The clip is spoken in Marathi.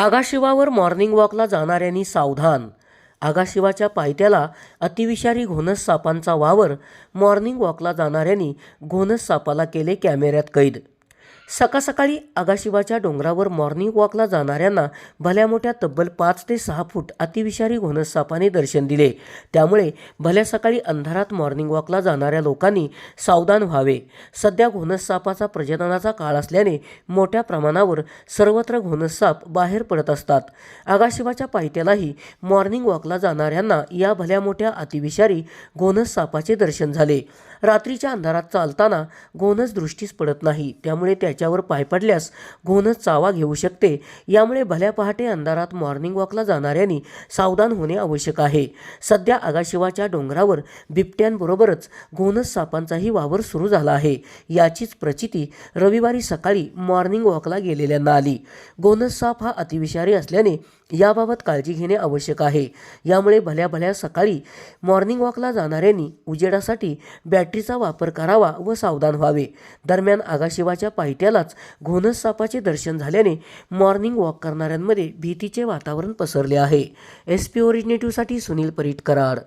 आगाशिवावर मॉर्निंग वॉकला जाणाऱ्यांनी सावधान. आगाशिवाच्या पायथ्याला अतिविषारी घोणस सापांचा वावर मॉर्निंग वॉकला जाणाऱ्यांनी घोणस सापाला केले कॅमेऱ्यात कैद सकाळ सकाळी आगाशिवाच्या डोंगरावर मॉर्निंग वॉकला जाणाऱ्यांना भल्या मोठ्या तब्बल पाच ते सहा फूट अतिविषारी घोणसापाने दर्शन दिले. त्यामुळे भल्या सकाळी अंधारात मॉर्निंग वॉकला जाणाऱ्या लोकांनी सावधान व्हावे. सध्या घोणसापाचा प्रजननाचा काळ असल्याने मोठ्या प्रमाणावर सर्वत्र घोणस बाहेर पडत असतात. आगाशिवाच्या पायथ्यालाही मॉर्निंग वॉकला जाणाऱ्यांना या भल्या मोठ्या अतिविषारी घोणसापाचे दर्शन झाले. रात्रीच्या अंधारात चालताना घोणस दृष्टीस पडत नाही. त्यामुळे त्याच्यावर पाय पडल्यास घोणच चावा घेऊ शकते. यामुळे भल्या पहाटे अंधारात मॉर्निंग वॉकला जाणाऱ्यांनी सावधान होणे आवश्यक आहे. सध्या आगाशिवाच्या डोंगरावर बिबट्यांबरोबरच घोणस सापांचाही वावर सुरू झाला आहे. याचीच प्रचिती रविवारी सकाळी मॉर्निंग वॉकला गेलेल्यांना आली. घोणस साप हा अतिविषारी असल्याने याबाबत काळजी घेणे आवश्यक आहे. यामुळे भल्या भल्या सकाळी मॉर्निंग वॉकला जाणाऱ्यांनी उजेडासाठी बॅटरीचा वापर करावा व सावधान व्हावे. दरम्यान आगाशिवाच्या आपल्यालाच घोणस सापाचे दर्शन झाल्याने मॉर्निंग वॉक करणाऱ्यांमध्ये भीतीचे वातावरण पसरले आहे. एस पी ओरिजिनेटिव्हसाठी सुनील परीट कराड.